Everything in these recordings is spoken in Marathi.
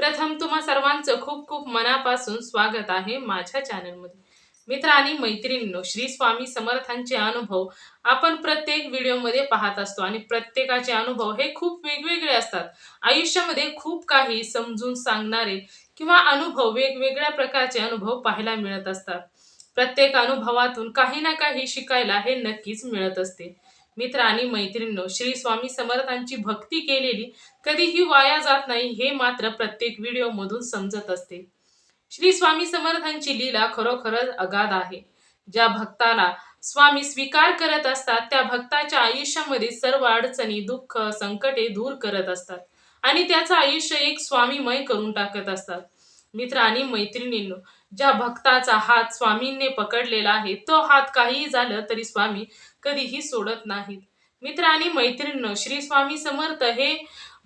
प्रथम तुम्हा सर्वांचं खूप खूप मनापासून स्वागत आहे माझ्या चॅनलमध्ये. मित्र आणि मैत्रिणींनो श्री स्वामी समर्थांचे अनुभव आपण प्रत्येक व्हिडिओमध्ये पाहत असतो आणि प्रत्येकाचे अनुभव हे खूप वेगवेगळे असतात. आयुष्यामध्ये खूप काही समजून सांगणारे किंवा अनुभव वेगवेगळ्या प्रकारचे अनुभव पाहायला मिळत असतात. प्रत्येक अनुभवातून काही ना काही शिकायला हे नक्कीच मिळत असते. मित्र आणि मैत्रिणींनो श्री स्वामी समर्थांची भक्ती केलेली कधीही वाया जात नाही हे मात्र प्रत्येक व्हिडिओ मधून समजत असते. श्री स्वामी समर्थांची लीला खरोखरच अगाध आहे. ज्या भक्ताला स्वामी स्वीकार करत असतात त्या भक्ताच्या आयुष्यामध्ये सर्व अडचणी दुःख संकटे दूर करत असतात आणि त्याचं आयुष्य एक स्वामीमय करून टाकत असतात. मित्र आणि मैत्रिणींनो ज्या भक्ताचा हात स्वामींनी पकडलेला आहे तो हात काहीही झालं तरी स्वामी कधीही सोडत नाहीत. मित्र आणि मैत्रिणींनो श्री स्वामी समर्थ हे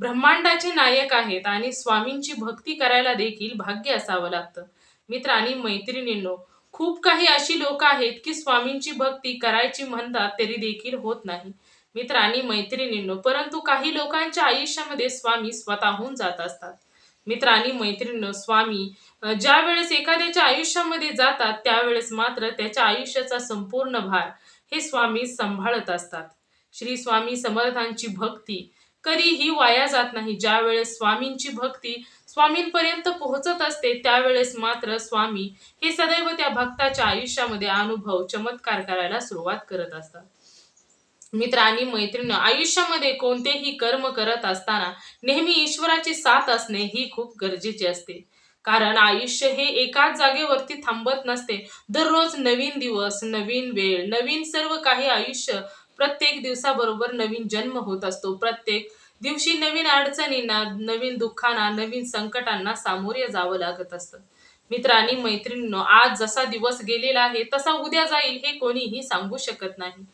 ब्रह्मांडाचे नायक आहेत आणि स्वामींची भक्ती करायला देखील भाग्य असावं लागतं. मित्र आणि मैत्रिणींनो खूप काही अशी लोक आहेत की स्वामींची भक्ती करायची म्हणतात तरी देखील होत नाही. मित्र आणि मैत्रिणींनो परंतु काही लोकांच्या आयुष्यामध्ये स्वामी स्वतःहून जात असतात. मित्र आणि मैत्रिणींनो स्वामी ज्या वेळेस एखाद्याच्या आयुष्यामध्ये जातात त्यावेळेस मात्र त्याच्या आयुष्याचा संपूर्ण भार हे स्वामी सांभाळत असतात. श्री स्वामी समर्थांची भक्ती कधीही वाया जात नाही. ज्या वेळेस स्वामींची भक्ती स्वामींपर्यंत पोहोचत असते त्यावेळेस मात्र स्वामी हे सदैव त्या भक्ताच्या आयुष्यामध्ये अनुभव चमत्कार करायला सुरुवात करत असतात. मित्र आणि मैत्रिणी आयुष्यामध्ये कोणतेही कर्म करत असताना नेहमी ईश्वराची साथ असणे ही खूप गरजेची असते. कारण आयुष्य हे एकाच जागेवरती थांबत नसते. दररोज नवीन दिवस नवीन वेळ नवीन सर्व काही आयुष्य प्रत्येक दिवसाबरोबर नवीन जन्म होत असतो. प्रत्येक दिवशी नवीन अडचणींना नवीन दुःखांना नवीन संकटांना सामोरे जावं लागत असतं. मित्रांनी मैत्रिणींनो आज जसा दिवस गेलेला आहे तसा उद्या जाईल हे कोणीही सांगू शकत नाही.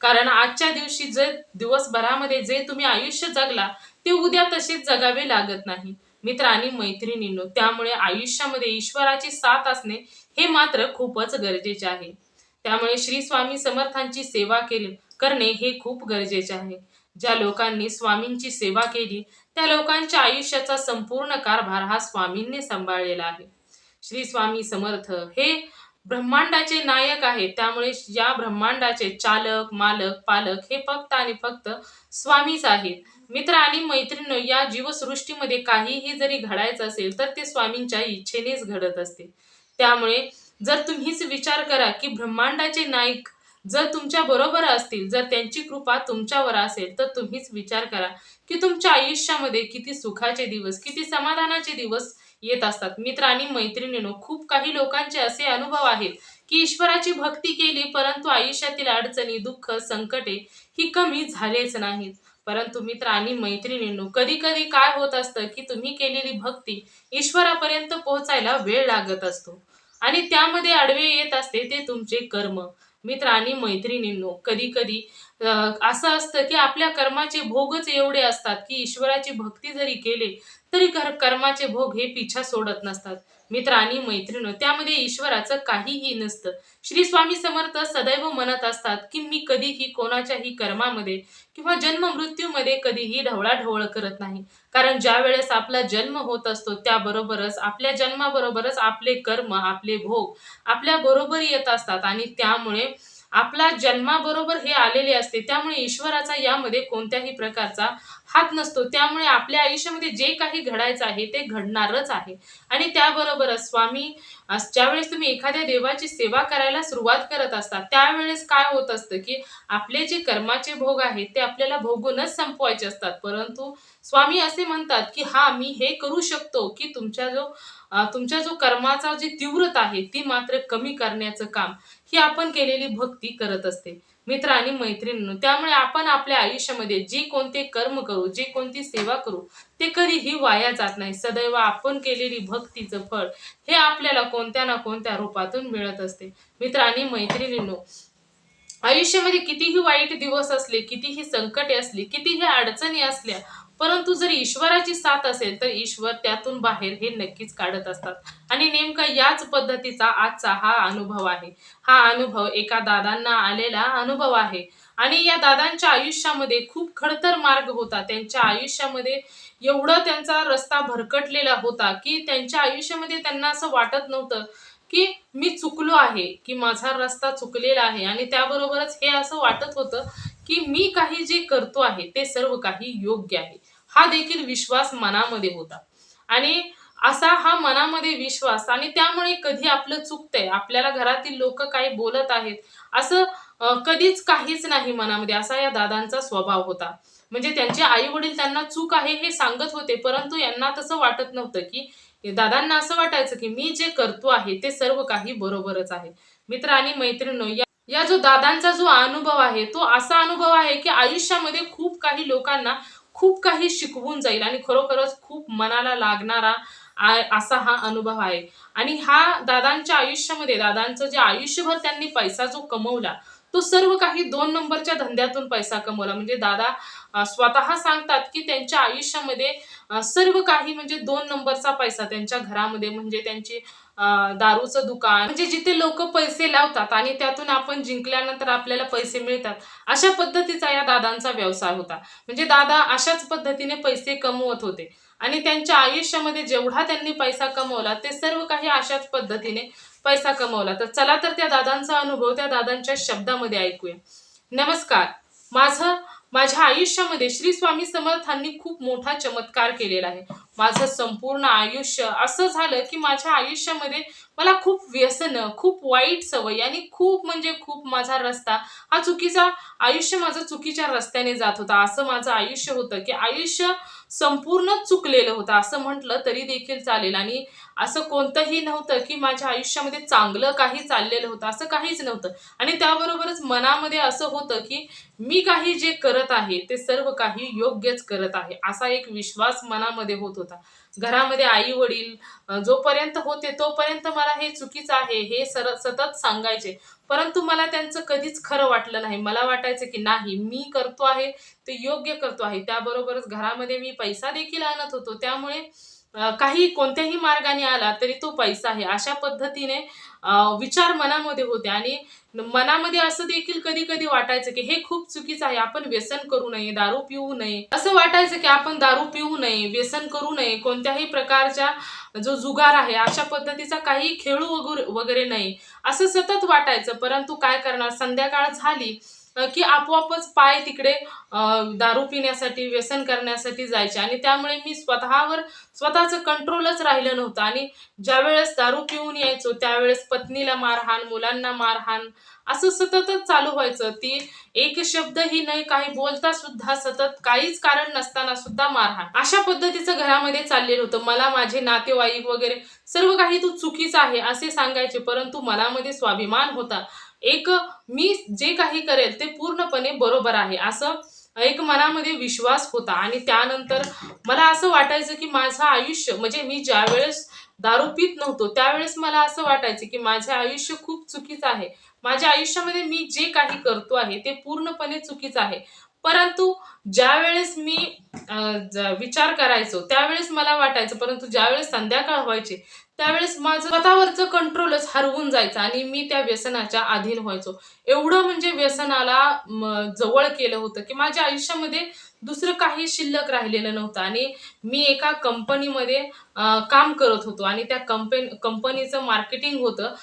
कारण आजच्या दिवशी जे दिवसभरामध्ये जे तुम्ही आयुष्य जगला ते उद्या तसेच जगावे लागत नाही. मित्र आणि मैत्रिणींनो त्यामुळे आयुष्यामध्ये ईश्वराची साथ असणे हे मात्र खूपच गरजेचे आहे. त्यामुळे श्री स्वामी समर्थांची सेवा केली करणे हे खूप गरजेचे आहे. ज्या लोकांनी स्वामींची सेवा केली त्या लोकांच्या आयुष्याचा संपूर्ण कारभार हा स्वामींनी सांभाळलेला आहे. श्री स्वामी समर्थ हे ब्रह्मांडाचे नायक आहे त्यामुळे या ब्रह्मांडाचे चालक मालक पालक हे फक्त आणि फक्त स्वामीच आहेत. मित्र आणि मैत्रिणी या जीवसृष्टीमध्ये काहीही जरी घडायचं असेल तर ते स्वामींच्या इच्छेनेच घडत असते. त्यामुळे जर तुम्हीच विचार करा की ब्रह्मांडाचे नायक जर तुमच्या बरोबर असतील जर त्यांची कृपा तुमच्यावर असेल तर तुम्हीच विचार करा की तुमच्या आयुष्यामध्ये किती सुखाचे दिवस किती समाधानाचे दिवस येत असतात. मित्र आणि मैत्रिणीनो खूप काही लोकांचे असे अनुभव आहेत की ईश्वराची भक्ती केली परंतु आयुष्यातील अडचणी दुःख संकटे ही कमी झालेच नाहीत. परंतु मित्र आणि मैत्रिणींनो कधी कधी काय होत असतं की तुम्ही केलेली भक्ती ईश्वरापर्यंत पोहोचायला वेळ लागत असतो. आणि त्यामध्ये आडवे येत असते ते तुमचे कर्म. मित्र आणि मैत्रिणींनो कधी कधी असं असतं की आपल्या कर्माचे भोगच एवढे असतात की ईश्वराची भक्ती जरी केले तरी कर्माचे भोग हे पिछा सोडत नसतात. मित्र आणि मैत्रिणी त्यामध्ये ईश्वराचं काहीही नसतं. श्री स्वामी समर्थ सदैव म्हणत असतात की मी कधीही कोणाच्याही कर्मामध्ये किंवा जन्म मृत्यूमध्ये कधीही ढवळाढवळ करत नाही. कारण ज्या वेळेस आपला जन्म होत असतो त्याबरोबरच आपल्या जन्माबरोबरच आपले कर्म आपले भोग आपल्या बरोबर येत असतात. आणि त्यामुळे आपला जन्माबरोबर हे आलेले असते. त्यामुळे ईश्वराचा यामध्ये कोणत्याही प्रकारचा हात नसतो. त्यामुळे आपल्या आयुष्यामध्ये जे काही घडायचं आहे ते घडणारच आहे. आणि त्याबरोबरच स्वामी ज्यावेळेस तुम्ही एखाद्या देवाची सेवा करायला सुरुवात करत असता त्यावेळेस काय होत असतं की आपले जे कर्माचे भोग आहेत ते आपल्याला भोगूनच संपवायचे असतात. परंतु स्वामी असे म्हणतात की हा मी हे करू शकतो की तुमच्या जो तुमच्या जो कर्माचा जी तीव्रता आहे ती मात्र कमी करण्याचं काम. ही आपण केलेली भक्ती करत असते. मित्र आणि मैत्रिणींनो त्यामुळे आपण आपल्या आयुष्यामध्ये जे कोणते कर्म करू जे कोणती सेवा करू ते कधीही वाया जात नाही. सदैव आपण केलेली भक्तीचं फळ हे आपल्याला कोणत्या ना कोणत्या रूपातून मिळत असते. मित्र आणि मैत्रिणींनो आयुष्यामध्ये कितीही वाईट दिवस असले कितीही संकटे असली कितीही अडचणी असल्या परंतु जर ईश्वराची साथ असेल तर ईश्वर त्यातून बाहेर हे नक्कीच काढत असतात. आणि नेमका याच पद्धतीचा आजचा हा अनुभव आहे. हा अनुभव एका दादांना आलेला अनुभव आहे. आणि या दादांच्या आयुष्यामध्ये खूप खडतर मार्ग होता. त्यांच्या आयुष्यामध्ये एवढं त्यांचा रस्ता भरकटलेला होता की त्यांच्या आयुष्यामध्ये त्यांना असं वाटत नव्हतं की मी चुकलो आहे की माझा रस्ता चुकलेला आहे. आणि त्याबरोबरच हे असं वाटत होतं की मी काही जे करतो आहे ते सर्व काही योग्य आहे. हा देखील विश्वास मनामध्ये होता. आणि असा हा मनामध्ये विश्वास आणि त्यामुळे कधी आपलं चुकतंय आपल्याला घरातील लोक काही बोलत आहेत असं कधीच काहीच नाही मनामध्ये. असा या दादांचा स्वभाव होता. म्हणजे त्यांचे आई वडील त्यांना चूक आहे हे सांगत होते परंतु यांना तसं वाटत नव्हतं की दादांना असं वाटायचं की मी जे करतो आहे ते सर्व काही बरोबरच आहे. मित्र आणि मैत्रिणी या या जो दादांचा जो अनुभव आहे तो असा अनुभव आहे की आयुष्यामध्ये खूप काही लोकांना खूप काही शिकवून जाईल आणि खरोखरच खूप मनाला लागणारा आ- असा हा अनुभव आहे. आणि हा दादांच्या आयुष्यामध्ये दादांचं जे आयुष्यभर त्यांनी पैसा जो कमवला तो सर्व काही दोन नंबरच्या धंद्यातून पैसा कमवला. म्हणजे दादा स्वतः सांगतात की त्यांच्या आयुष्यामध्ये सर्व काही म्हणजे दोन नंबरचा पैसा त्यांच्या घरामध्ये म्हणजे त्यांची दारूचं दुकान. म्हणजे जिथे लोक पैसे लावतात आणि त्यातून आपण जिंकल्यानंतर आपल्याला पैसे मिळतात अशा पद्धतीचा या दादांचा व्यवसाय होता. म्हणजे दादा अशाच पद्धतीने पैसे कमवत होते. आणि त्यांच्या आयुष्यामध्ये जेवढा त्यांनी पैसा कमवला ते सर्व काही अशाच पद्धतीने पैसा कमवला. तर चला तर त्या दादांचा अनुभव त्या दादांच्या शब्दामध्ये ऐकूया. नमस्कार. माझं माझ्या आयुष्यामध्ये श्री स्वामी समर्थांनी खूप मोठा चमत्कार केलेला आहे. माझं संपूर्ण आयुष्य असं झालं की माझ्या आयुष्यामध्ये मला खूप व्यसनं खूप वाईट सवय आणि खूप म्हणजे खूप माझा रस्ता हा चुकीचा आयुष्य माझं चुकीच्या रस्त्याने जात होता. असं माझं आयुष्य होतं की आयुष्य संपूर्ण चुकलेलं होतं. असं म्हटलं तरी देखील चालेल. आणि असं कोणतंही नव्हतं की माझ्या आयुष्यामध्ये चांगलं काही चाललेलं होतं असं काहीच नव्हतं. आणि त्याबरोबरच मनामध्ये असं होतं की मी काही जे करत आहे ते सर्व काही योग्यच करत आहे असा एक विश्वास मनामध्ये होत होता. घरामध्ये आई वडील जोपर्यंत होते तोपर्यंत मला हे चुकीचं आहे हे सर सतत सांगायचे. परंतु मला त्यांचं कधीच खरं वाटलं नाही. मला वाटायचं की नाही मी करतो आहे ते योग्य करतो आहे. त्याबरोबरच घरामध्ये मी पैसा देखील आणत होतो. त्यामुळे काही कोणत्याही मार्गाने आला तरी तो पैसा आहे. अशा पद्धतीने विचार मनामध्ये होते आणि मनामध्ये असं देखील कधी कधी वाटायचं की हे खूप चुकीचं आहे आपण व्यसन करू नये दारू पिऊ नये. असं वाटायचं की आपण दारू पिऊ नये व्यसन करू नये कोणत्याही प्रकारच्या जो जुगार आहे अशा पद्धतीचा काही खेळू वगैरे वगैरे नाही. असं सतत वाटायचं परंतु काय करणार? संध्याकाळ झाली की आपोआपच पाय तिकडे दारू पिण्यासाठी व्यसन करण्यासाठी जायचे. आणि त्यामुळे मी स्वतःवर स्वतःचं कंट्रोलच राहिलं नव्हतं. आणि ज्यावेळेस दारू पिऊन यायचो त्यावेळेस पत्नीला मारहाण मुलांना मारहाण असं सततच चालू व्हायचं. ती एक शब्दही नाही काही बोलता सुद्धा सतत काहीच कारण नसताना सुद्धा मारहाण. अशा पद्धतीचं घरामध्ये चाललेलं होतं. मला माझे नातेवाईक वगैरे सर्व काही तू चुकीचं आहे असे सांगायचे परंतु मनामध्ये स्वाभिमान होता. एक मी जे काही करेल ते पूर्णपणे बरोबर आहे. असं एक मनामध्ये विश्वास होता आणि त्यानंतर मला असं वाटायचं की माझं आयुष्य म्हणजे मी ज्या वेळेस दारू पित नव्हतो त्यावेळेस मला असं वाटायचं की माझे आयुष्य खूप चुकीचं आहे. माझ्या आयुष्यामध्ये मी जे काही करतो आहे ते पूर्णपणे चुकीचं आहे. परंतु ज्या वेळेस मी विचार करायचो त्यावेळेस मला वाटायचं परंतु ज्यावेळेस संध्याकाळ व्हायची त्यावेळेस माझं स्वतःवरचं कंट्रोलच हरवून जायचं आणि मी त्या व्यसनाच्या अधीन व्हायचो. एवढं म्हणजे व्यसनाला जवळ केलं होतं की माझ्या आयुष्यामध्ये दुसरं काही शिल्लक राहिलेलं नव्हतं आणि मी एका कंपनीमध्ये काम करत होतो आणि त्या कंपनी कंपनीचं मार्केटिंग होतं.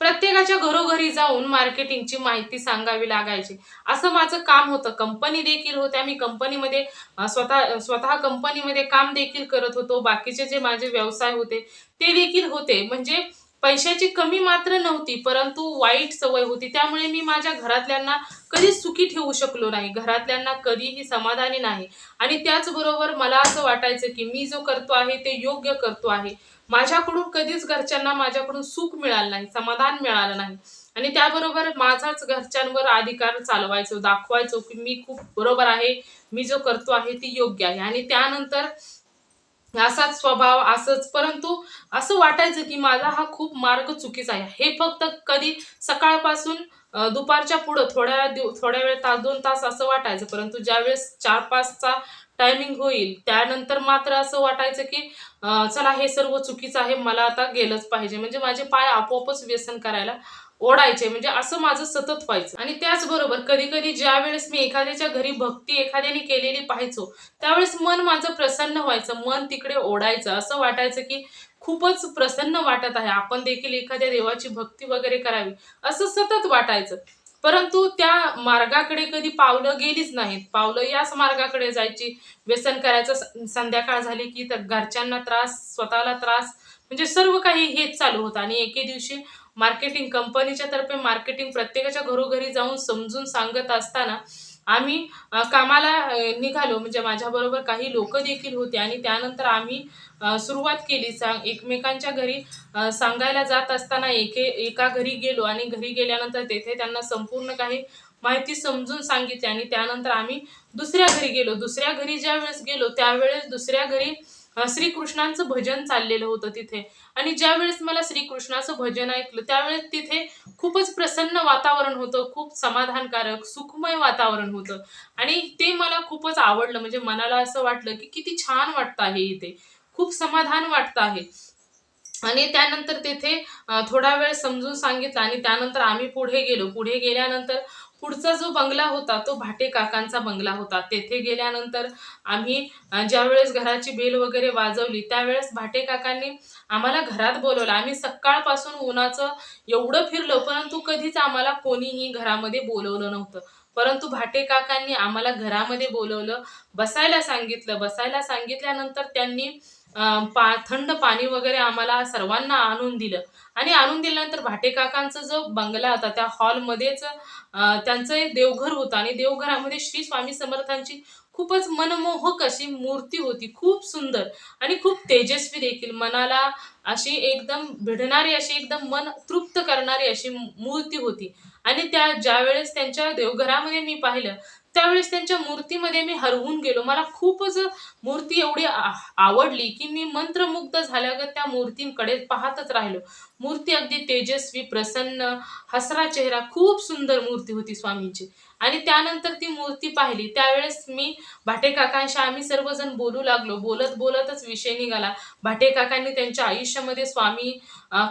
प्रत्येकाच्या घरोघरी जाऊन मार्केटिंगची माहिती सांगावी लागायची. असं माझं काम होतं. कंपनी देखील होत्या मी कंपनीमध्ये स्वतः स्वतः कंपनीमध्ये काम देखील करत होतो. बाकीचे जे माझे व्यवसाय होते ते देखील होते. म्हणजे पैशाची कमी मात्र नव्हती परंतु वाईट सवय होती. त्यामुळे मी माझ्या घरातल्यांना कधीच सुखी ठेवू शकलो नाही. घरातल्यांना कधीही समाधानी नाही. आणि त्याचबरोबर मला असं वाटायचं की मी जो करतो आहे ते योग्य करतो आहे. माझ्याकडून कधीच घरच्यांना माझ्याकडून सुख मिळालं नाही समाधान मिळालं नाही. आणि त्याबरोबर माझाच घरच्यांवर अधिकार चालवायचो दाखवायचो की मी खूप बरोबर आहे मी जो करतो आहे ती योग्य आहे. आणि त्यानंतर असाच स्वभाव असंच. परंतु असं वाटायचं की माझा हा खूप मार्ग चुकीचा आहे. हे फक्त कधी सकाळपासून दुपारच्या पुढं थोड्या दिव थोड्या वेळ तास दोन तास असं वाटायचं. परंतु ज्यावेळेस चार पाचचा टायमिंग होईल त्यानंतर मात्र असं वाटायचं की चला हे सर्व चुकीचं आहे मला आता गेलंच पाहिजे. म्हणजे माझे पाय आपोआपच व्यसन करायला ओढायचे म्हणजे असं माझं सतत व्हायचं. आणि त्याचबरोबर कधी कधी ज्या वेळेस मी एखाद्याच्या घरी भक्ती एखाद्याने केलेली पाहायचो त्यावेळेस मन माझं प्रसन्न व्हायचं मन तिकडे ओढायचं. असं वाटायचं की खूपच प्रसन्न वाटत आहे. आपण देखील एखाद्या देवाची भक्ती वगैरे करावी असं सतत वाटायचं. परंतु त्या मार्गाकडे कधी पावलं गेलीच नाहीत. पावलं याच मार्गाकडे जायची. व्यसन करायचं संध्याकाळ झाली की तर घरच्यांना त्रास स्वतःला त्रास म्हणजे सर्व काही हेच चालू होतं. आणि एके दिवशी मार्केटिंग कंपनीच्या तर्फे मार्केटिंग प्रत्येकाच्या घरोघरी जाऊन समजून सांगत असताना आम्ही कामाला निघालो. म्हणजे माझ्याबरोबर काही लोक देखील होते आणि त्यानंतर आम्ही सुरुवात केली. सांग एकमेकांच्या घरी सांगायला जात असताना एके एका घरी गेलो आणि घरी गेल्यानंतर तेथे त्यांना संपूर्ण काही माहिती समजून सांगितली आणि त्यानंतर आम्ही दुसऱ्या घरी गेलो. दुसऱ्या घरी ज्या वेळेस गेलो त्यावेळेस दुसऱ्या घरी श्रीकृष्णांचं भजन चाललेलं होतं तिथे. आणि ज्या वेळेस मला श्रीकृष्णाचं भजन ऐकलं त्यावेळेस तिथे खूपच प्रसन्न वातावरण होतं खूप समाधानकारक सुखमय वातावरण होतं. आणि ते मला खूपच आवडलं. म्हणजे मनाला असं वाटलं की किती छान वाटतं आहे इथे. खूप समाधान वाटतं आहे. आणि त्यानंतर तेथे थोडा वेळ समजून सांगितलं आणि त्यानंतर आम्ही पुढे गेलो. पुढे गेल्यानंतर पुढचा जो बंगला होता तो भाटे काकांचा बंगला होता. तेथे गेल्यानंतर आम्ही ज्यावेळेस घराची बेल वगैरे वाजवली त्यावेळेस भाटे काकांनी आम्हाला घरात बोलवलं. आम्ही सकाळपासून उन्हाचं एवढं फिरलो परंतु कधीच आम्हाला कोणीही घरामध्ये बोलवलं नव्हतं. परंतु भाटे काकांनी आम्हाला घरामध्ये बोलवलं बसायला सांगितलं. बसायला सांगितल्यानंतर त्यांनी पा थंड पाणी वगैरे आम्हाला सर्वांना आणून दिलं. आणि आणून दिल्यानंतर भाटेकाकांचा जो बंगला होता त्या हॉलमध्येच त्यांचं एक देवघर होतं. आणि देवघरामध्ये श्री स्वामी समर्थांची खूपच मनमोहक अशी मूर्ती होती. खूप सुंदर आणि खूप तेजस्वी देखील. मनाला अशी एकदम भिडणारी अशी एकदम मन तृप्त करणारी अशी मूर्ती होती. आणि त्या ज्यावेळेस त्यांच्या देवघरामध्ये मी पाहिलं त्यावेळेस त्यांच्या मूर्तीमध्ये मी हरवून गेलो. मला खूपच मूर्ती एवढी आवडली की मी मंत्रमुग्ध झाल्यागत त्या मूर्तींकडे पाहतच राहिलो. मूर्ती अगदी तेजस्वी प्रसन्न हसरा चेहरा खूप सुंदर मूर्ती होती स्वामींची. आणि त्यानंतर ती मूर्ती पाहिली. त्यावेळेस मी भाटे काकांशी आम्ही सर्वजण बोलू लागलो. बोलत बोलतच विषय निघाला. भाटे काकांनी त्यांच्या आयुष्यामध्ये स्वामी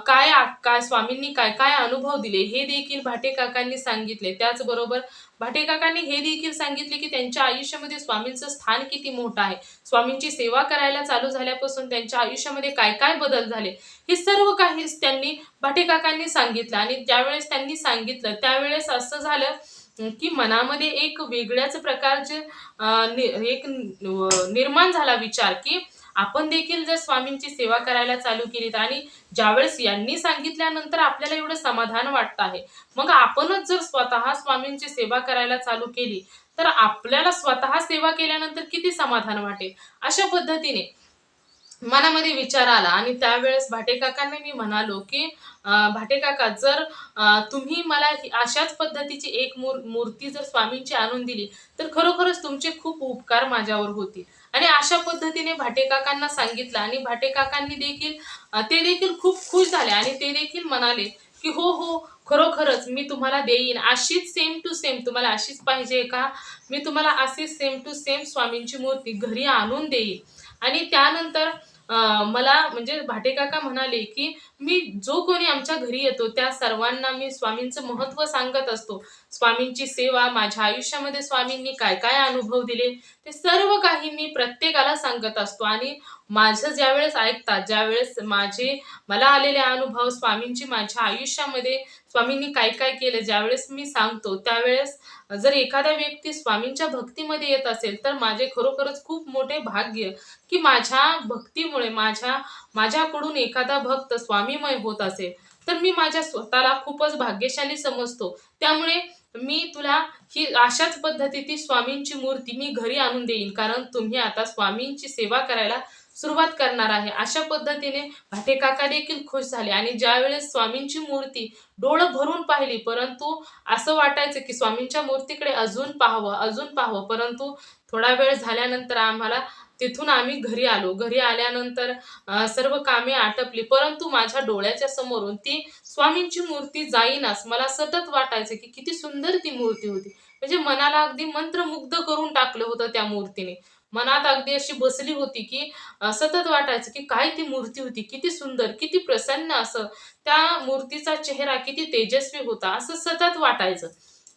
काय काय स्वामींनी काय काय अनुभव दिले हे देखील भाटे काकांनी सांगितले. त्याचबरोबर भाटेकाकांनी हे देखील सांगितले की त्यांच्या आयुष्यामध्ये स्वामींचं स्थान किती मोठं आहे. स्वामींची सेवा करायला चालू झाल्यापासून त्यांच्या आयुष्यामध्ये काय काय बदल झाले? हे सर्व काही त्यांनी भाटेकाकांनी सांगितलं आणि ज्यावेळेस त्यांनी सांगितलं त्यावेळेस असं झालं की मनामध्ये एक वेगळ्याच प्रकारचे नि- एक निर्माण झाला विचार की आपण देखील जर स्वामींची सेवा करायला चालू केली आणि ज्यावेळेस यांनी सांगितल्यानंतर आपल्याला एवढं समाधान वाटतं आहे मग आपणच जर स्वतः स्वामींची सेवा करायला चालू केली तर आपल्याला स्वतः सेवा केल्यानंतर किती समाधान वाटेल? अशा पद्धतीने मनामध्ये विचार आला आणि त्यावेळेस भाटेकाकांना मी म्हणालो की भाटेकाका भाटे काका जर तुम्ही मला ही- अशाच पद्धतीची एक मूर मूर्ती जर स्वामींची आणून दिली तर खरोखरच तुमचे खूप उपकार माझ्यावर होतील. आणि अशा पद्धतीने भाटेकाकांना सांगितलं आणि भाटेकाकांनी देखील ते देखील खूप खुश झाले आणि ते देखील म्हणाले की हो हो खरोखरच मी तुम्हाला देईन. अशीच सेम टू सेम तुम्हाला अशीच पाहिजे का? मी तुम्हाला अशीच सेम टू सेम स्वामींची मूर्ती घरी आणून देईन. आणि त्यानंतर मला म्हणजे भाटेकाका म्हणाले की मी जो कोणी आमच्या घरी येतो त्या सर्वांना मी स्वामींचं महत्त्व सांगत असतो. स्वामींची सेवा माझ्या आयुष्यामध्ये स्वामींनी काय काय अनुभव दिले ते सर्व काही मी प्रत्येकाला सांगत असतो. आणि माझं ज्यावेळेस ऐकतात ज्यावेळेस माझे मला आलेले अनुभव स्वामींची माझ्या आयुष्यामध्ये स्वामींनी काय काय केलं ज्यावेळेस मी सांगतो त्यावेळेस जर एखादा व्यक्ती स्वामींच्या भक्तीमध्ये येत असेल तर माझे खरोखरच खूप मोठे भाग्य की माझ्या भक्तीमुळे माझ्या माझ्याकडून एखादा भक्त स्वामीमय होत असेल तर मी माझ्या स्वतःला खूपच भाग्यशाली समजतो. त्यामुळे मी तुला ही अशाच पद्धतीची स्वामींची मूर्ती मी घरी आणून देईन कारण तुम्ही आता स्वामींची सेवा करायला सुरुवात करणार आहे. अशा पद्धतीने भाटे काका देखील खुश झाले आणि ज्यावेळेस स्वामींची मूर्ती डोळं भरून पाहिली परंतु असं वाटायचं की स्वामींच्या मूर्तीकडे अजून पाहावं अजून पाहावं परंतु थोडा वेळ झाल्यानंतर आम्हाला तिथून आम्ही घरी आलो. घरी आल्यानंतर सर्व कामे आटपली. परंतु माझ्या डोळ्याच्या समोरून ती स्वामींची मूर्ती जाईनास मला सतत वाटायचं की किती सुंदर ती मूर्ती होती. म्हणजे मनाला अगदी मंत्रमुग्ध करून टाकलं होतं त्या मूर्तीने. मनात अगदी अशी बसली होती की सतत वाटायचं की काय ती मूर्ती होती. किती सुंदर किती प्रसन्न असं. त्या मूर्तीचा चेहरा किती तेजस्वी होता असं सतत वाटायचं.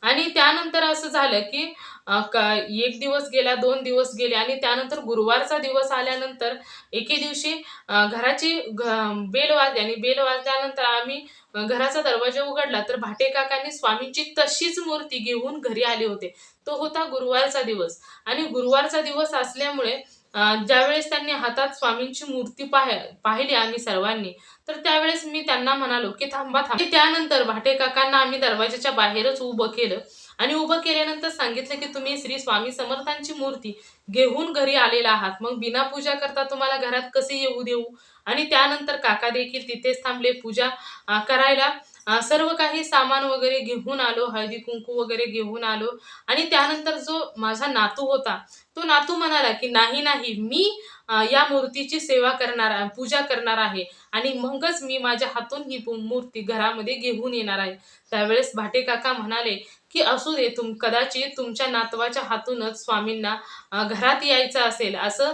आणि त्यानंतर असं झालं की का एक दिवस गेला दोन दिवस गेले आणि त्यानंतर गुरुवारचा दिवस आल्यानंतर एके दिवशी घराची घ- बेल वाजली आणि बेल वाजल्यानंतर आम्ही घराचा दरवाजा उघडला तर भाटे काकांनी स्वामींची तशीच मूर्ती घेऊन घरी आले होते. तो होता गुरुवारचा दिवस. आणि गुरुवारचा दिवस असल्यामुळे ज्यावेळेस त्यांनी हातात स्वामींची मूर्ती पाह पाहिली आम्ही सर्वांनी तर त्यावेळेस मी त्यांना म्हणालो की थांबा थांबा. आणि त्यानंतर भाटे काकांना आम्ही दरवाजाच्या बाहेरच उभं केलं. आणि उभं केल्यानंतर सांगितलं की तुम्ही श्री स्वामी समर्थांची मूर्ती घेऊन घरी आलेला आहात. मग बिना पूजा करता तुम्हाला घरात कसे येऊ देऊ? आणि त्यानंतर काका देखील तिथेच थांबले. पूजा करायला सर्व काही सामान वगैरे घेऊन आलो. हळदी कुंकू वगैरे घेऊन आलो. आणि त्यानंतर जो माझा नातू होता तो नातू म्हणाला की नाही नाही मी या मूर्तीची सेवा करणार पूजा करणार आहे. आणि मगच मी माझ्या हातून ही पु- मूर्ती घरामध्ये घेऊन येणार आहे. त्यावेळेस भाटे काका म्हणाले की असू दे तुम कदाचित तुमच्या नातवाच्या हातूनच स्वामींना घरात यायचं असेल असं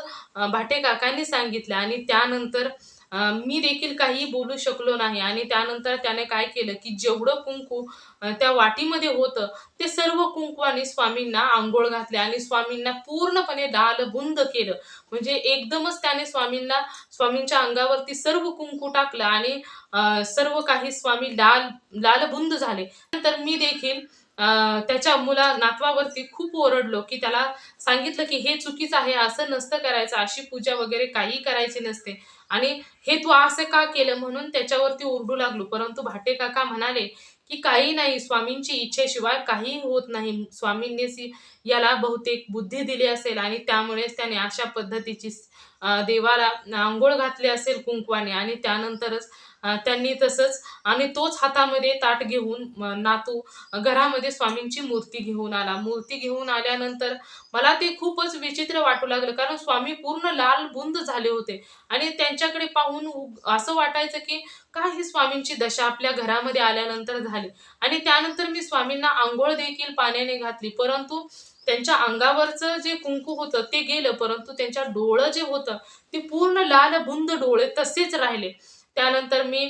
भाटे काकांनी सांगितलं. आणि त्यानंतर मी देखील काही बोलू शकलो नाही. आणि त्यानंतर त्याने काय केलं की जेवढं कुंकू त्या वाटीमध्ये होतं ते सर्व कुंकवाने स्वामींना आंघोळ घातले. आणि स्वामींना पूर्णपणे लालबुंद केलं. म्हणजे एकदमच त्याने स्वामींना स्वामींच्या अंगावरती सर्व कुंकू टाकलं. आणि सर्व काही स्वामी लाल लालबुंद झाले. नंतर मी देखील त्याच्या मुला नातवावरती खूप ओरडलो की त्याला सांगितलं की हे चुकीचं आहे असं नसतं करायचं अशी पूजा वगैरे काही करायची नसते. आणि हे तू असं का केलं? म्हणून त्याच्यावरती ओरडू लागलो. परंतु भाटे काका म्हणाले की काही नाही स्वामींची इच्छेशिवाय काही होत नाही. स्वामींनीच याला बहुतेक बुद्धी दिली असेल आणि त्यामुळेच त्याने अशा पद्धतीची देवाला आंघोळ घातली असेल कुंकवाने आणि त्यानंतरच त्यांनी तसंच आणि तोच हातामध्ये ताट घेऊन नातू घरामध्ये स्वामींची मूर्ती घेऊन आला. मूर्ती घेऊन आल्यानंतर मला ते खूपच विचित्र वाटू लागलं कारण स्वामी पूर्ण लाल बुंद झाले होते. आणि त्यांच्याकडे पाहून असं वाटायचं की काय ही स्वामींची दशा आपल्या घरामध्ये आल्यानंतर झाली. आणि त्यानंतर मी स्वामींना आंघोळ देखील पाण्याने घातली. परंतु त्यांच्या अंगावरचं जे कुंकू होतं ते गेलं परंतु त्यांच्या डोळं जे होतं ते पूर्ण लाल बुंद डोळे तसेच राहिले. त्यानंतर मी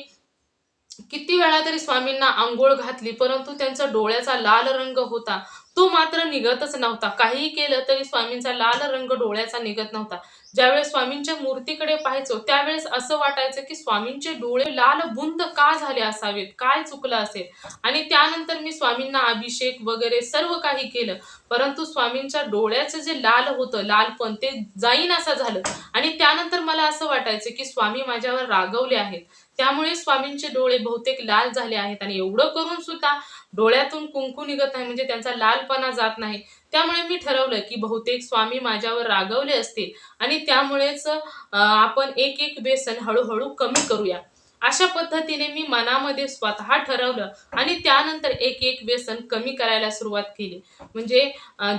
किती वेळा तरी स्वामींना आंघोळ घातली परंतु त्यांचा डोळ्याचा लाल रंग होता. तो मात्र निघतच नव्हता. काहीही केलं तरी स्वामींचा लाल रंग डोळ्याचा निघत नव्हता. ज्यावेळेस स्वामींच्या मूर्तीकडे पाहायचो त्यावेळेस असं वाटायचं की स्वामींचे डोळे लाल बुंद का झाले असावेत? काय चुकलं असेल? आणि त्यानंतर मी स्वामींना अभिषेक वगैरे सर्व काही केलं. परंतु स्वामींच्या डोळ्याचं जे लाल होतं लालपण ते जाईन असं झालं. आणि त्यानंतर मला असं वाटायचं की स्वामी माझ्यावर रागवले आहेत. त्यामुळे स्वामींचे डोळे बहुतेक लाल झाले आहेत. आणि एवढं करून सुद्धा डोळ्यातून कुंकू निघत नाही म्हणजे त्यांचा लालपणा जात नाही. त्यामुळे मी ठरवलं की बहुतेक स्वामी माझ्यावर रागवले असतील आणि त्यामुळेच आपण एक एक बेसन हळूहळू कमी करूया. अशा पद्धतीने मी मनामध्ये स्वतः ठरवलं आणि त्यानंतर एक एक व्यसन कमी करायला सुरुवात केली. म्हणजे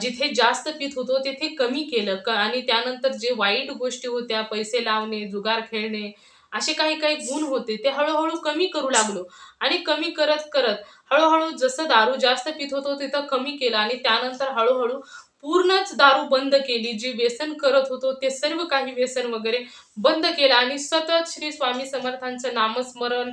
जिथे जास्त पित होतो तिथे कमी केलं. क आणि त्यानंतर जे वाईट गोष्टी होत्या पैसे लावणे जुगार खेळणे असे काही काही गुण होते ते हळूहळू कमी करू लागलो. आणि कमी करत करत हळूहळू जसं दारू जास्त पित होतो तिथं कमी केलं. आणि त्यानंतर हळूहळू पूर्णच दारू बंद केली. जी व्यसन करत होतो ते सर्व काही व्यसन वगैरे बंद केलं. आणि सतत श्री स्वामी समर्थांचं नामस्मरण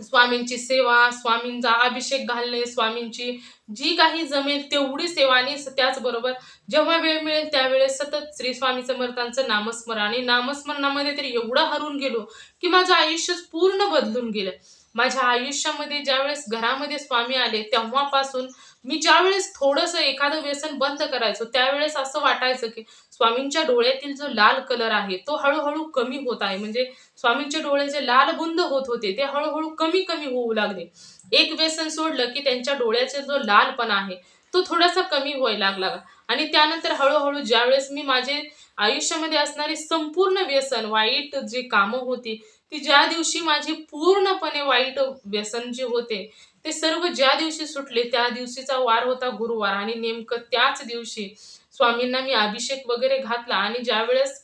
स्वामींची सेवा स्वामींचा अभिषेक घालणे स्वामींची जी काही जमेल तेवढी सेवा आणि त्याचबरोबर जेव्हा वेळ मिळेल त्यावेळेस सतत श्री स्वामी समर्थांचं नामस्मरण आणि नामस्मरणामध्ये तरी एवढं हरून गेलो की माझं आयुष्य पूर्ण बदलून गेलं. माझ्या आयुष्यामध्ये ज्यावेळेस घरामध्ये स्वामी आले तेव्हापासून मी ज्यावेळेस थोडंसं एखादं व्यसन बंद करायचो त्यावेळेस असं वाटायचं की स्वामींच्या डोळ्यातील जो लाल कलर आहे तो हळूहळू कमी होत आहे. म्हणजे स्वामींचे डोळे जे लाल बुंद होत होते ते हळूहळू कमी कमी होऊ लागले. एक व्यसन सोडलं की त्यांच्या डोळ्याचा जो लालपणा आहे तो थोडासा कमी व्हायला लागला. आणि त्यानंतर हळूहळू ज्यावेळेस मी माझे आयुष्यामध्ये असणारी संपूर्ण व्यसन वाईट जी कामं होती ती ज्या दिवशी माझी पूर्णपणे वाईट व्यसन जे होते ते सर्व ज्या दिवशी सुटले त्या दिवशीचा वार होता गुरुवार. आणि नेमकं त्याच दिवशी स्वामींना मी अभिषेक वगैरे घातला आणि ज्यावेळेस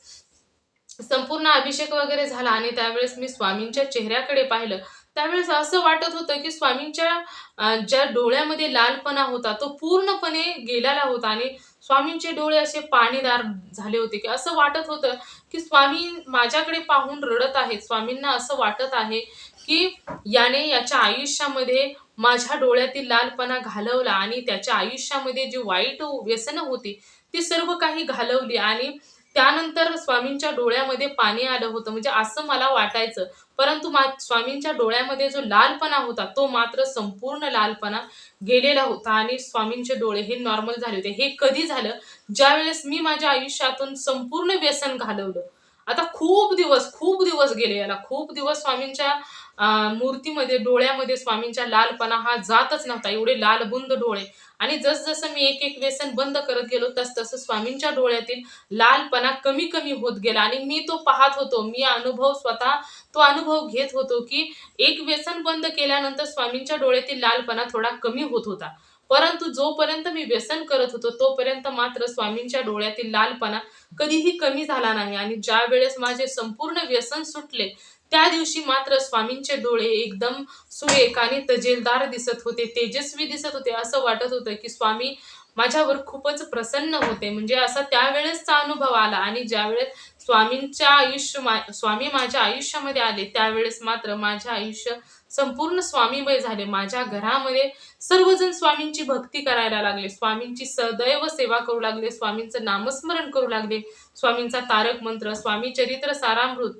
संपूर्ण अभिषेक वगैरे झाला आणि त्यावेळेस मी स्वामींच्या चेहऱ्याकडे पाहिलं त्यावेळेस असं वाटत होतं की स्वामींच्या ज्या डोळ्यामध्ये लालपणा होता तो पूर्णपणे गेलेला होता आणि स्वामींचे डोळे असे पाणीदार झाले होते की असं वाटत होतं की स्वामी माझ्याकडे पाहून रडत आहेत. स्वामींना असं वाटत आहे की याने याच्या आयुष्यामध्ये माझ्या डोळ्यातील लालपणा घालवला आणि त्याच्या आयुष्यामध्ये जी वाईट व्यसनं होती ती सर्व काही घालवली आणि त्यानंतर स्वामींच्या डोळ्यामध्ये पाणी आलं होतं. म्हणजे असं मला वाटायचं. परंतु मा स्वामींच्या डोळ्यामध्ये जो लालपणा होता तो मात्र संपूर्ण लालपणा गेलेला होता आणि स्वामींचे डोळे हे नॉर्मल झाले होते. हे कधी झालं? ज्या वेळेस मी माझ्या आयुष्यातून संपूर्ण व्यसन घालवलं. आता खूप दिवस खूप दिवस गेले याला. खूप दिवस स्वामींच्या मूर्तीमध्ये डोळ्यामध्ये स्वामींच्या लालपणा हा जातच नव्हता. एवढे लालबुंद डोळे. आणि जसजसं मी एक एक व्यसन बंद करत गेलो तस तसं स्वामींच्या डोळ्यातील लालपणा कमी कमी होत गेला. आणि मी तो पाहत होतो. मी अनुभव स्वतः तो अनुभव घेत होतो की एक व्यसन बंद केल्यानंतर स्वामींच्या डोळ्यातील लालपणा थोडा कमी होत होता. परंतु जोपर्यंत मी व्यसन करत होतो तोपर्यंत मात्र स्वामींच्या डोळ्यातील लालपणा कधीही कमी झाला नाही. आणि ज्या वेळेस माझे संपूर्ण व्यसन सुटले त्या दिवशी मात्र स्वामींचे डोळे एकदम सुरेख आणि तजेलदार दिसत होते तेजस्वी दिसत होते. असं वाटत होतं की स्वामी माझ्यावर खूपच प्रसन्न होते. म्हणजे असा त्यावेळेसचा अनुभव आला आणि ज्यावेळेस स्वामींच्या आयुष्य मा- स्वामी माझ्या आयुष्यामध्ये आले त्यावेळेस मात्र माझे आयुष्य संपूर्ण स्वामीमय झाले. माझ्या घरामध्ये सर्वजण स्वामींची भक्ती करायला लागले. स्वामींची सदैव सेवा करू लागले. स्वामींचं नामस्मरण करू लागले. स्वामींचा तारक मंत्र स्वामी चरित्र सारामृत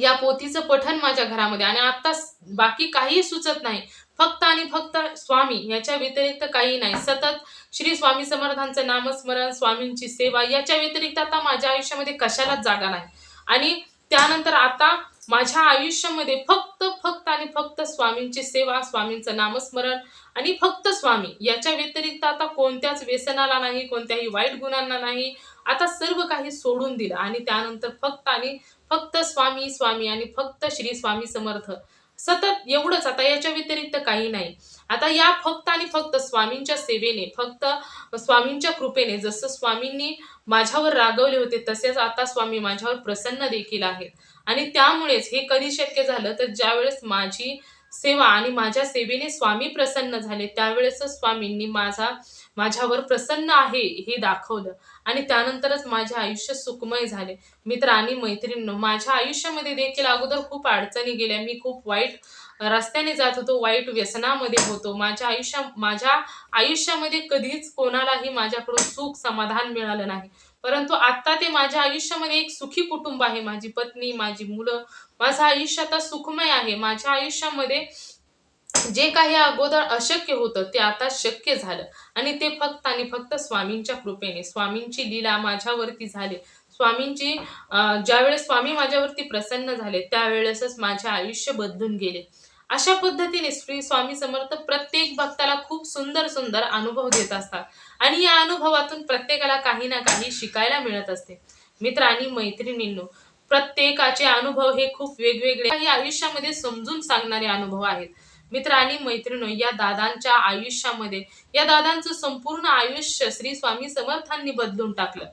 या पोथीचं पठण माझ्या घरामध्ये. आणि आता बाकी काहीही सुचत नाही. फक्त आणि फक्त स्वामी याच्या व्यतिरिक्त काही नाही. सतत श्री स्वामी समर्थांचं नामस्मरण स्वामींची सेवा याच्या व्यतिरिक्त आता माझ्या आयुष्यामध्ये कशालाच जागा नाही. आणि त्यानंतर आता माझ्या आयुष्यामध्ये फक्त फक्त आणि फक्त स्वामींची सेवा स्वामींचं नामस्मरण आणि फक्त स्वामी. याच्या व्यतिरिक्त आता कोणत्याच व्यसनाला नाही कोणत्याही वाईट गुणांना नाही. आता सर्व काही सोडून दिलं. आणि त्यानंतर फक्त आणि फक्त स्वामी स्वामी आणि फक्त श्री स्वामी समर्थ. सतत एवढंच. आता याच्या व्यतिरिक्त काही नाही. आता या फक्त आणि फक्त स्वामींच्या सेवेने फक्त स्वामींच्या कृपेने जसं स्वामींनी माझ्यावर रागवले होते तसेच आता स्वामी माझ्यावर प्रसन्न देखील आहेत. आणि त्यामुळेच हे कधी शक्य झालं? तर ज्यावेळेस माझी सेवा आणि माझ्या सेवेने स्वामी प्रसन्न झाले त्यावेळेस स्वामींनी माझा माझ्यावर प्रसन्न आहे हे दाखवलं. आणि त्यानंतरच माझे आयुष्य सुखमय झाले. मित्र आणि मैत्रिणींनो माझ्या आयुष्यामध्ये देखील अगोदर खूप अडचणी गेल्या. मी खूप वाईट रस्त्याने जात होतो वाईट व्यसनामध्ये होतो. माझ्या आयुष्या माझ्या आयुष्यामध्ये कधीच कोणालाही माझ्याकडून सुख समाधान मिळालं नाही. परंतु आता ते माझ्या आयुष्यामध्ये एक सुखी कुटुंब आहे. माझी पत्नी माझी मुलं माझं आयुष्य आता सुखमय आहे. माझ्या आयुष्यामध्ये जे काही अगोदर अशक्य होतं ते आता शक्य झालं. आणि ते फक्त आणि फक्त स्वामींच्या कृपेने स्वामींची लीला माझ्यावरती झाली. स्वामींची ज्यावेळेस स्वामी माझ्यावरती प्रसन्न झाले त्यावेळेसच माझे आयुष्य बदलून गेले. अशा पद्धतीने श्री स्वामी समर्थ प्रत्येक भक्ताला खूप सुंदर सुंदर अनुभव देत असतात. आणि या अनुभवातून प्रत्येकाला काही ना काही शिकायला मिळत असते. मित्र आणि मैत्रिणींनो प्रत्येकाचे अनुभव हे खूप वेगवेगळे काही आयुष्यामध्ये समजून सांगणारे अनुभव आहेत. मित्र आणि मैत्रिणी या दादांच्या आयुष्यामध्ये या दादांचं संपूर्ण आयुष्य श्री स्वामी समर्थांनी बदलून टाकलं.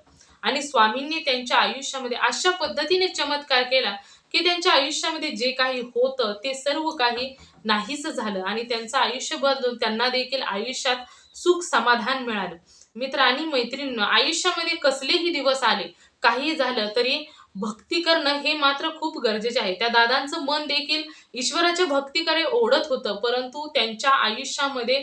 आणि स्वामींनी त्यांच्या आयुष्यामध्ये अशा पद्धतीने चमत्कार केला की त्यांच्या आयुष्यामध्ये जे काही होतं ते सर्व काही नाहीस झालं. आणि त्यांचं आयुष्य बदलून त्यांना देखील आयुष्यात सुख समाधान मिळालं. मित्र आणि मैत्रिणींना आयुष्यामध्ये कसलेही दिवस आले काही झालं तरी भक्ती करणं हे मात्र खूप गरजेचे आहे. त्या दादांचं मन देखील ईश्वराच्या भक्तीकडे ओढत होतं. परंतु त्यांच्या आयुष्यामध्ये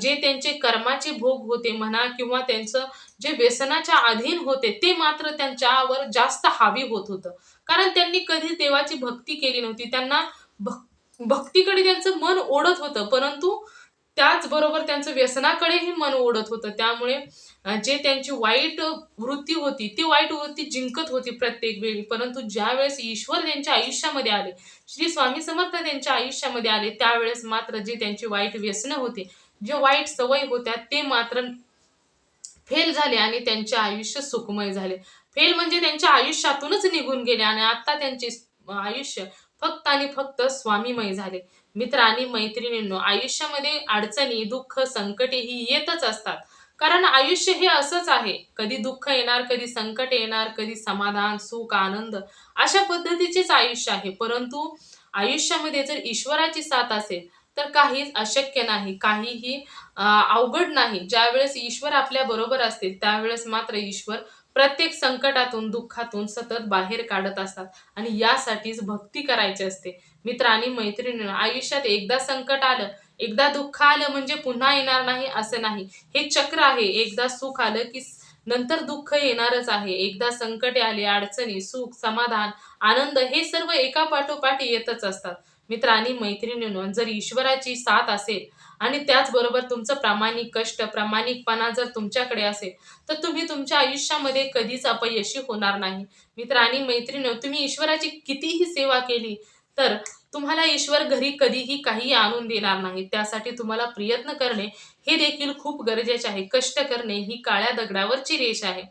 जे त्यांचे कर्माचे भोग होते म्हणा किंवा त्यांचं जे व्यसनाच्या अधीन होते ते मात्र त्यांच्यावर जास्त हावी होत होतं. कारण त्यांनी कधीच देवाची भक्ती केली नव्हती. त्यांना भक् भक्तीकडे त्यांचं मन ओढत होतं. परंतु त्याचबरोबर त्यांचं व्यसनाकडेही मन ओढत होतं. त्यामुळे जे त्यांची वाईट वृत्ती होती ती वाईट वृत्ती जिंकत होती प्रत्येक वेळी. परंतु ज्या वेळेस ईश्वर त्यांच्या आयुष्यामध्ये आले श्री स्वामी समर्थ त्यांच्या आयुष्यामध्ये आले त्यावेळेस मात्र जे त्यांची वाईट व्यसनं होती जे वाईट सवयी होत्या ते मात्र फेल झाले आणि त्यांचे आयुष्य सुखमय झाले. फेल म्हणजे त्यांच्या आयुष्यातूनच निघून गेले आणि आता त्यांचे आयुष्य फक्त आणि फक्त स्वामीमय झाले. मित्र आणि मैत्रिणींनो आयुष्यामध्ये अडचणी दुःख संकटे ही येतच असतात. कारण आयुष्य हे असंच आहे. कधी दुःख येणार कधी संकट येणार कधी समाधान सुख आनंद अशा पद्धतीचेच आयुष्य आहे. परंतु आयुष्यामध्ये जर ईश्वराची साथ असेल तर काहीच अशक्य नाही. काहीही अवघड नाही. ज्यावेळेस ईश्वर आपल्या बरोबर असतील त्यावेळेस मात्र ईश्वर प्रत्येक संकटातून दुःखातून सतत बाहेर काढत असतात आणि यासाठीच भक्ती करायची असते. मित्र आणि मैत्रिणी आयुष्यात एकदा संकट आलं एकदा दुःख आलं म्हणजे पुन्हा येणार नाही असं नाही. हे चक्र आहे. एकदा सुख आलं की नंतर दुःख येणारच आहे. एकदा संकटे आले अडचणी सुख समाधान आनंद हे सर्व एका पाठोपाठ येतच असतात. मित्र आणि मैत्रिणींनो जर ईश्वराची साथ असेल आणि त्याचबरोबर तुमचं प्रामाणिक कष्ट प्रामाणिकपणा जर तुमच्याकडे असेल तर तुम्ही तुमच्या आयुष्यामध्ये कधीच अपयशी होणार नाही. मित्र आणि मैत्रिणी तुम्ही ईश्वराची कितीही सेवा केली तर तुम्हाला ईश्वर घरी कधीही काही आणून देणार नाही. त्यासाठी तुम्हाला प्रयत्न करणे हे देखील खूप गरजेचे आहे. कष्ट करणे ही काळ्या दगडावरची रेष आहे.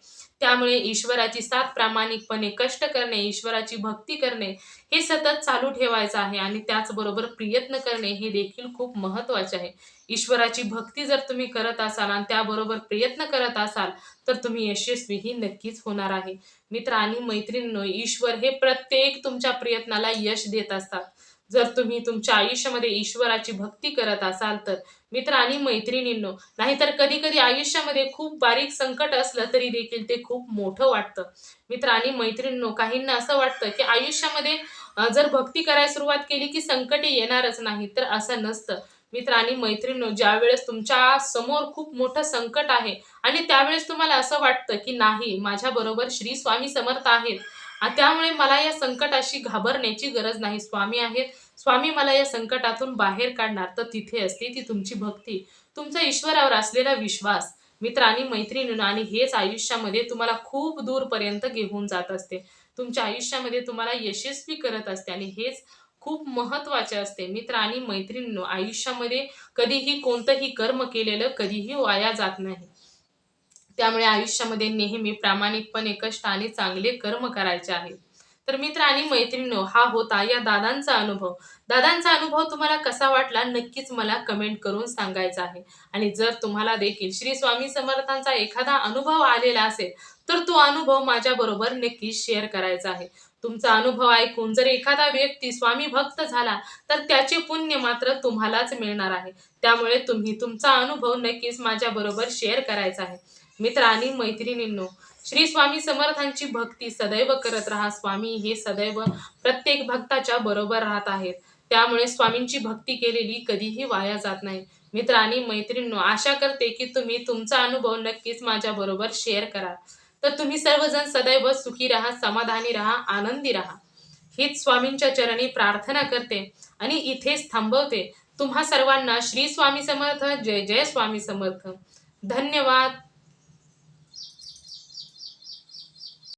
त्यामुळे ईश्वराची साथ प्रामाणिकपणे कष्ट करणे ईश्वराची भक्ती करणे हे सतत चालू ठेवायचं आहे आणि त्याचबरोबर प्रयत्न करणे हे देखील खूप महत्त्वाचे आहे. ईश्वराची भक्ती जर तुम्ही करत असाल आणि त्याबरोबर प्रयत्न करत असाल तर तुम्ही यशस्वीही नक्कीच होणार आहे. मित्र आणि मैत्रिणींनो ईश्वर हे प्रत्येक तुमच्या प्रयत्नाला यश देत असतात. जर तुम्ही तुमच्या आयुष्यामध्ये ईश्वराची भक्ती करत असाल तर मित्र आणि मैत्रिणींनो नाहीतर कधी कधी आयुष्यामध्ये खूप बारीक संकट असलं तरी देखील ते खूप मोठं वाटतं. मित्र आणि मैत्रिणींनो काहींना असं वाटतं की आयुष्यामध्ये जर भक्ती करायला सुरुवात केली की संकटे येणारच नाही तर असं नसतं. मित्र आणि मैत्रिणींनो ज्यावेळेस तुमच्यासमोर खूप मोठं संकट आहे आणि त्यावेळेस तुम्हाला असं वाटतं की नाही माझ्याबरोबर श्री स्वामी समर्थ आहेत त्यामुळे मला या संकटाशी घाबरण्याची गरज नाही. स्वामी आहेत स्वामी मला या संकटातून बाहेर काढणार तर तिथे असते ती तुमची भक्ती. तुमचा ईश्वरावर असलेला विश्वास मित्र आणि मैत्रिणींनो आणि हेच आयुष्यामध्ये तुम्हाला खूप दूरपर्यंत घेऊन जात असते. तुमच्या आयुष्यामध्ये तुम्हाला यशस्वी करत असते आणि हेच खूप महत्त्वाचे असते. मित्र आणि मैत्रिणींनो आयुष्यामध्ये कधीही कोणतंही कर्म केलेलं कधीही वाया जात नाही. त्यामुळे आयुष्यामध्ये नेहमी प्रामाणिकपणे कष्ट आणि चांगले कर्म करायचे आहेत तर मित्र आणि मैत्रिणीनो हा होता या दादांचा अनुभव. दादांचा अनुभव तुम्हाला कसा वाटला नक्कीच मला कमेंट करून सांगायचा आहे. आणि जर तुम्हाला देखील श्री स्वामी समर्थांचा एखादा अनुभव आलेला असेल तर तो अनुभव माझ्या बरोबर नक्कीच शेअर करायचा आहे. तुमचा अनुभव ऐकून जर एखादा व्यक्ती स्वामी भक्त झाला तर त्याचे पुण्य मात्र तुम्हालाच मिळणार आहे. त्यामुळे तुम्ही तुमचा अनुभव नक्कीच माझ्या बरोबर शेअर करायचा आहे. मित्र आणि मैत्रिणींनो श्री स्वामी समर्थांची भक्ती सदैव करत राहा. स्वामी हे सदैव प्रत्येक भक्ताच्या बरोबर राहत आहेत. त्यामुळे स्वामींची भक्ती केलेली कधीही वाया जात नाही. मित्र आणि मैत्रिणींनो आशा करते की तुम्ही तुमचा अनुभव नक्कीच माझ्या बरोबर शेअर करा. तर तुम्ही सर्वजण सदैव सुखी राहा समाधानी राहा आनंदी राहा. हीच स्वामींच्या चरणी प्रार्थना करते आणि इथेच थांबवते. तुम्हा सर्वांना श्री स्वामी समर्थ जय जय स्वामी समर्थ. धन्यवाद.